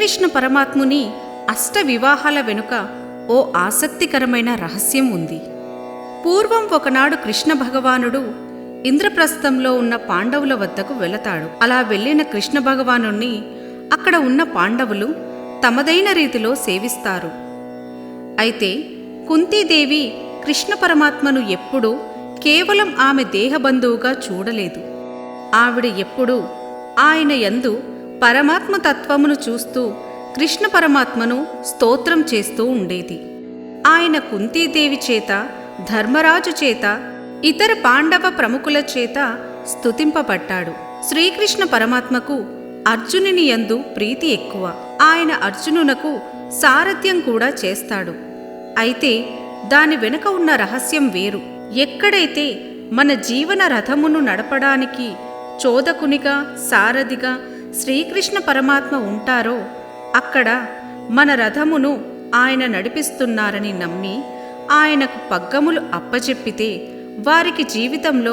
శ్రీకృష్ణ పరమాత్ముని అష్ట వివాహాల వెనుక ఓ ఆసక్తికరమైన రహస్యం ఉంది. పూర్వం ఒకనాడు కృష్ణ భగవానుడు ఇంద్రప్రస్థంలో ఉన్న పాండవుల వద్దకు వెళతాడు. అలా వెళ్ళిన కృష్ణ భగవానుణ్ణి అక్కడ ఉన్న పాండవులు తమదైన రీతిలో సేవిస్తారు. అయితే కుంతీదేవి కృష్ణ పరమాత్మను ఎప్పుడూ కేవలం ఆమె దేహబంధువుగా చూడలేదు. ఆవిడ ఎప్పుడూ ఆయన యందు పరమాత్మ తత్వమును చూస్తూ కృష్ణ పరమాత్మను స్తోత్రం చేస్తూ ఉండేది. ఆయన కుంతీదేవి చేత ధర్మరాజు చేత ఇతర పాండవ ప్రముఖుల చేత స్తుతింపబడ్డాడు. శ్రీకృష్ణ పరమాత్మకు అర్జునుని యందు ప్రీతి ఎక్కువ. ఆయన అర్జునునకు సారథ్యం కూడా చేస్తాడు. అయితే దాని వెనుక ఉన్న రహస్యం వేరు. ఎక్కడైతే మన జీవన రథమును నడపడానికి చోదకునిగా సారథిగా శ్రీకృష్ణ పరమాత్మ ఉంటారో అక్కడ మన రథమును ఆయన నడిపిస్తున్నారని నమ్మి ఆయనకు పగ్గములు అప్పచెప్పితే వారికి జీవితంలో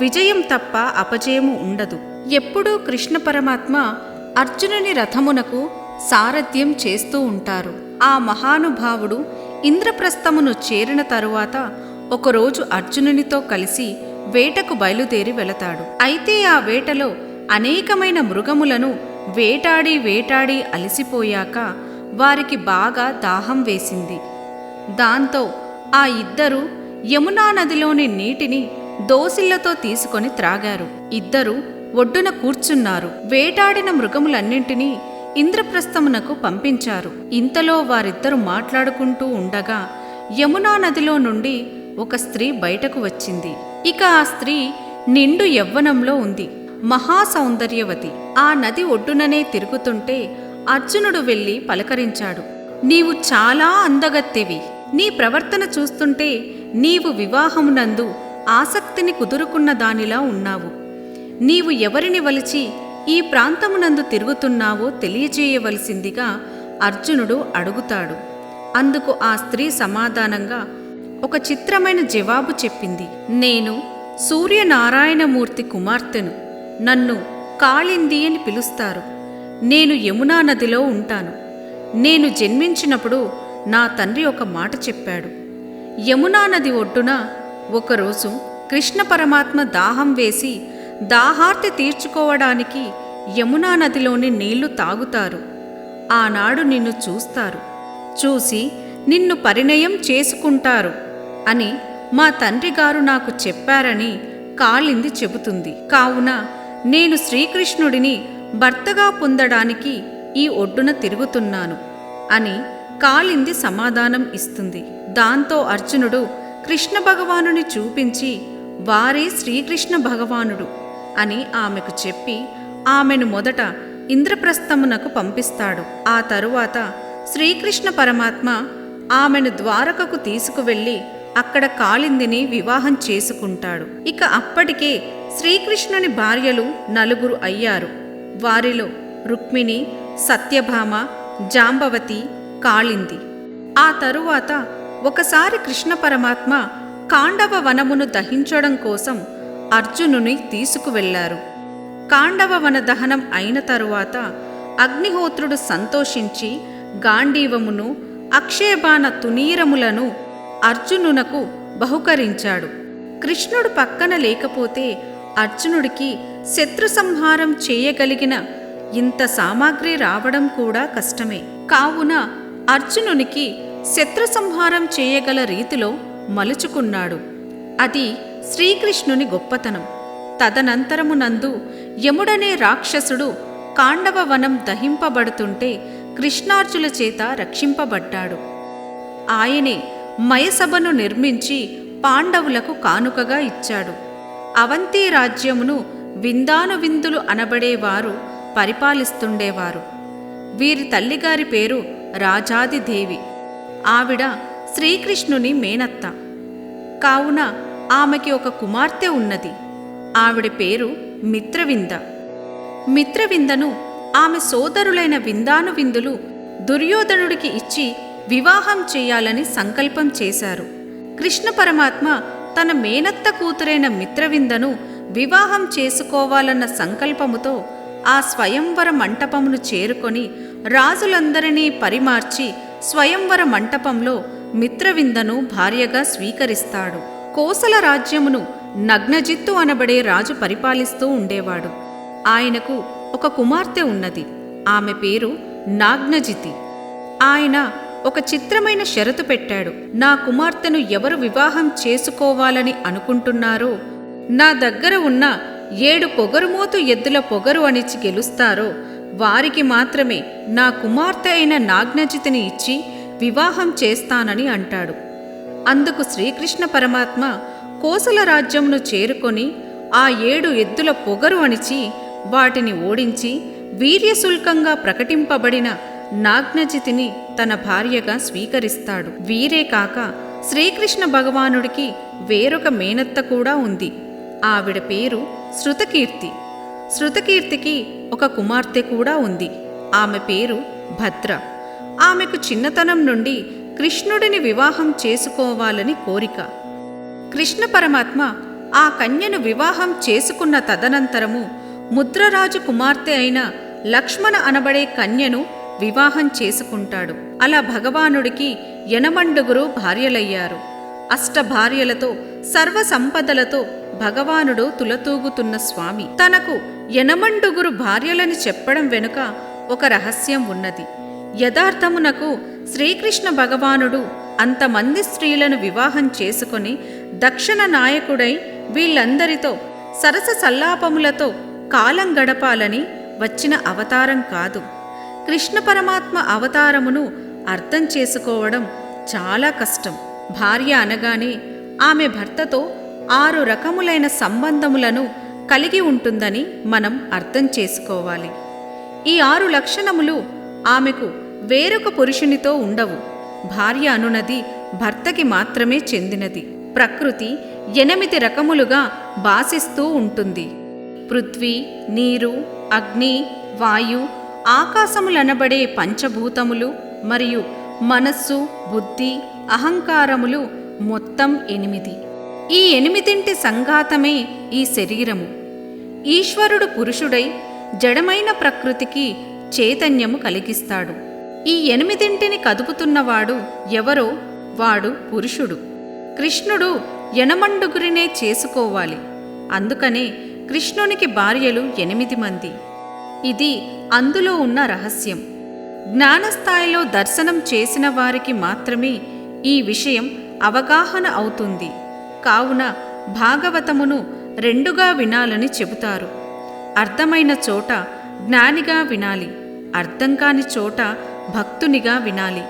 విజయం తప్ప అపజయము ఉండదు. ఎప్పుడూ కృష్ణ పరమాత్మ అర్జునుని రథమునకు సారథ్యం చేస్తూ ఉంటారు. ఆ మహానుభావుడు ఇంద్రప్రస్థమును చేరిన తరువాత ఒకరోజు అర్జునునితో కలిసి వేటకు బయలుదేరి వెళతాడు. అయితే ఆ వేటలో అనేకమైన మృగములను వేటాడి వేటాడి అలసిపోయాక వారికి బాగా దాహం వేసింది. దాంతో ఆ ఇద్దరు యమునా నదిలోని నీటిని దోసిళ్ళతో తీసుకొని త్రాగారు. ఇద్దరు ఒడ్డున కూర్చున్నారు. వేటాడిన మృగములన్నింటినీ ఇంద్రప్రస్థమునకు పంపించారు. ఇంతలో వారిద్దరు మాట్లాడుకుంటూ ఉండగా యమునా నదిలో నుండి ఒక స్త్రీ బయటకు వచ్చింది. ఇక ఆ స్త్రీ నిండు యవ్వనంలో ఉంది. మహాసౌందర్యవతి. ఆ నది ఒడ్డుననే తిరుగుతుంటే అర్జునుడు వెళ్ళి పలకరించాడు. నీవు చాలా అందగత్తెవి. నీ ప్రవర్తన చూస్తుంటే నీవు వివాహమునందు ఆసక్తిని కుదురుకున్న దానిలా ఉన్నావు. నీవు ఎవరిని వలిచి ఈ ప్రాంతమునందు తిరుగుతున్నావో తెలియజేయవలసిందిగా అర్జునుడు అడుగుతాడు. అందుకు ఆ స్త్రీ సమాధానంగా ఒక చిత్రమైన జవాబు చెప్పింది. నేను సూర్యనారాయణమూర్తి కుమార్తెను. నన్ను కాళింది అని పిలుస్తారు. నేను యమునా నదిలో ఉంటాను. నేను జన్మించినప్పుడు నా తండ్రి ఒక మాట చెప్పాడు. యమునా నది ఒడ్డున ఒకరోజు కృష్ణ పరమాత్మ దాహం వేసి దాహార్తి తీర్చుకోవడానికి యమునా నదిలోని నీళ్ళు తాగుతారు. ఆనాడు నిన్ను చూస్తారు. చూసి నిన్ను పరిణయం చేసుకుంటారు అని మా తండ్రి గారు నాకు చెప్పారని కాళింది చెబుతుంది. కావున నేను శ్రీకృష్ణుడిని భర్తగా పొందడానికి ఈ ఒడ్డున తిరుగుతున్నాను అని కాలింది సమాధానం ఇస్తుంది. దాంతో అర్జునుడు కృష్ణ భగవానుని చూపించి వారే శ్రీకృష్ణ భగవానుడు అని ఆమెకు చెప్పి ఆమెను మొదట ఇంద్రప్రస్థమునకు పంపిస్తాడు. ఆ తరువాత శ్రీకృష్ణ పరమాత్మ ఆమెను ద్వారకకు తీసుకువెళ్ళి అక్కడ కాళిందిని వివాహం చేసుకుంటాడు. ఇక అప్పటికే శ్రీకృష్ణుని భార్యలు నలుగురు అయ్యారు. వారిలో రుక్మిణి సత్యభామ జాంబవతి కాళింది. ఆ తరువాత ఒకసారి కృష్ణ పరమాత్మ కాండవ వనమును దహించడం కోసం అర్జునుని తీసుకువెళ్ళారు. కాండవ వన దహనం అయిన తరువాత అగ్నిహోత్రుడు సంతోషించి గాంధీవమును అక్షయబాణ తునీరములను అర్జునునకు బహుకరించాడు. కృష్ణుడు పక్కన లేకపోతే అర్జునుడికి శత్రు సంహారం చేయగలిగిన ఇంత సామాగ్రి రావడం కూడా కష్టమే. కావున అర్జునునికి శత్రు సంహారం చేయగల రీతిలో మలుచుకున్నాడు. అది శ్రీకృష్ణుని గొప్పతనం. తదనంతరమునందు యముడనే రాక్షసుడు కాండవ వనం దహింపబడుతుంటే కృష్ణార్జుల చేత రక్షింపబడ్డాడు. ఆయనే మయసభను నిర్మించి పాండవులకు కానుకగా ఇచ్చాడు. అవంతి రాజ్యమును విందాను విందులు అనబడేవారు పరిపాలిస్తుండేవారు. వీరి తల్లిగారి పేరు రాజాదిదేవి. ఆవిడ శ్రీకృష్ణుని మేనత్త. కావున ఆమెకి ఒక కుమార్తె ఉన్నది. ఆవిడ పేరు మిత్రవింద. మిత్రవిందను ఆమె సోదరులైన విందాను విందులు దుర్యోధనుడికి ఇచ్చి వివాహం చేయాలని సంకల్పం చేశారు. కృష్ణ పరమాత్మ తన మేనత్త కూతురైన మిత్రవిందను వివాహం చేసుకోవాలన్న సంకల్పముతో ఆ స్వయంవర మంటపమును చేరుకొని రాజులందరినీ పరిమార్చి స్వయంవర మంటపంలో మిత్రవిందను భార్యగా స్వీకరిస్తాడు. కోసల రాజ్యమును నగ్నజిత్తు అనబడే రాజు పరిపాలిస్తూ ఉండేవాడు. ఆయనకు ఒక కుమార్తె ఉన్నది. ఆమె పేరు నాగ్నజితి. ఆయన ఒక చిత్రమైన షరతు పెట్టాడు. నా కుమార్తెను ఎవరు వివాహం చేసుకోవాలని అనుకుంటున్నారో నా దగ్గర ఉన్న ఏడు పొగరుమోతు ఎద్దుల పొగరు అణిచి గెలుస్తారో వారికి మాత్రమే నా కుమార్తె అయిన నాగ్నజితిని ఇచ్చి వివాహం చేస్తానని అంటాడు. అందుకు శ్రీకృష్ణ పరమాత్మ కోసల రాజ్యంను చేరుకొని ఆ ఏడు ఎద్దుల పొగరు అణిచి వాటిని ఓడించి వీర్యశుల్కంగా ప్రకటింపబడిన నాగ్నజితిని తన భార్యగా స్వీకరిస్తాడు. వీరే కాక శ్రీకృష్ణ భగవానుడికి వేరొక మేనత్త కూడా ఉంది. ఆవిడ పేరు శృతకీర్తి. శృతకీర్తికి ఒక కుమార్తె కూడా ఉంది. ఆమె పేరు భద్ర. ఆమెకు చిన్నతనం నుండి కృష్ణుడిని వివాహం చేసుకోవాలని కోరిక. కృష్ణ పరమాత్మ ఆ కన్యను వివాహం చేసుకున్న తదనంతరము ముద్రరాజు కుమార్తె అయిన లక్ష్మణ అనబడే కన్యను వివాహం చేసుకుంటాడు. అలా భగవానుడికి యనమండుగురు భార్యలయ్యారు. అష్ట భార్యలతో సర్వ సంపదలతో భగవానుడు తులతూగుతున్న స్వామి. తనకు యనమండుగురు భార్యలని చెప్పడం వెనుక ఒక రహస్యం ఉన్నది. యథార్థమునకు శ్రీకృష్ణ భగవానుడు అంతమంది స్త్రీలను వివాహం చేసుకొని దక్షిణ నాయకుడై వీళ్ళందరితో సరస సల్లాపములతో కాలం గడపాలని వచ్చిన అవతారం కాదు. కృష్ణ పరమాత్మ అవతారమును అర్థం చేసుకోవడం చాలా కష్టం. భార్య అనగానే ఆమె భర్తతో ఆరు రకములైన సంబంధములను కలిగి ఉంటుందని మనం అర్థం చేసుకోవాలి. ఈ ఆరు లక్షణములు ఆమెకు వేరొక పురుషునితో ఉండవు. భార్య అనునది భర్తకి మాత్రమే చెందినది. ప్రకృతి ఎనిమిది రకములుగా భాసిస్తూ ఉంటుంది. పృథ్వీ నీరు అగ్ని వాయు ఆకాశములనబడే పంచభూతములు మరియు మనస్సు బుద్ధి అహంకారములు మొత్తం ఎనిమిది. ఈ ఎనిమిదింటి సంఘాతమే ఈ శరీరము. ఈశ్వరుడు పురుషుడై జడమైన ప్రకృతికి చైతన్యము కలిగిస్తాడు. ఈ ఎనిమిదింటిని కదుపుతున్నవాడు ఎవరో వాడు పురుషుడు. కృష్ణుడు యనమండుగురినే చేసుకోవాలి. అందుకనే కృష్ణునికి భార్యలు ఎనిమిది మంది. ఇది అందులో ఉన్న రహస్యం. జ్ఞానస్థాయిలో దర్శనం చేసిన వారికి మాత్రమే ఈ విషయం అవగాహన అవుతుంది. కావున భాగవతమును రెండుగా వినాలని చెబుతారు. అర్థమైన చోట జ్ఞానిగా వినాలి అర్థం కాని చోట భక్తునిగా వినాలి.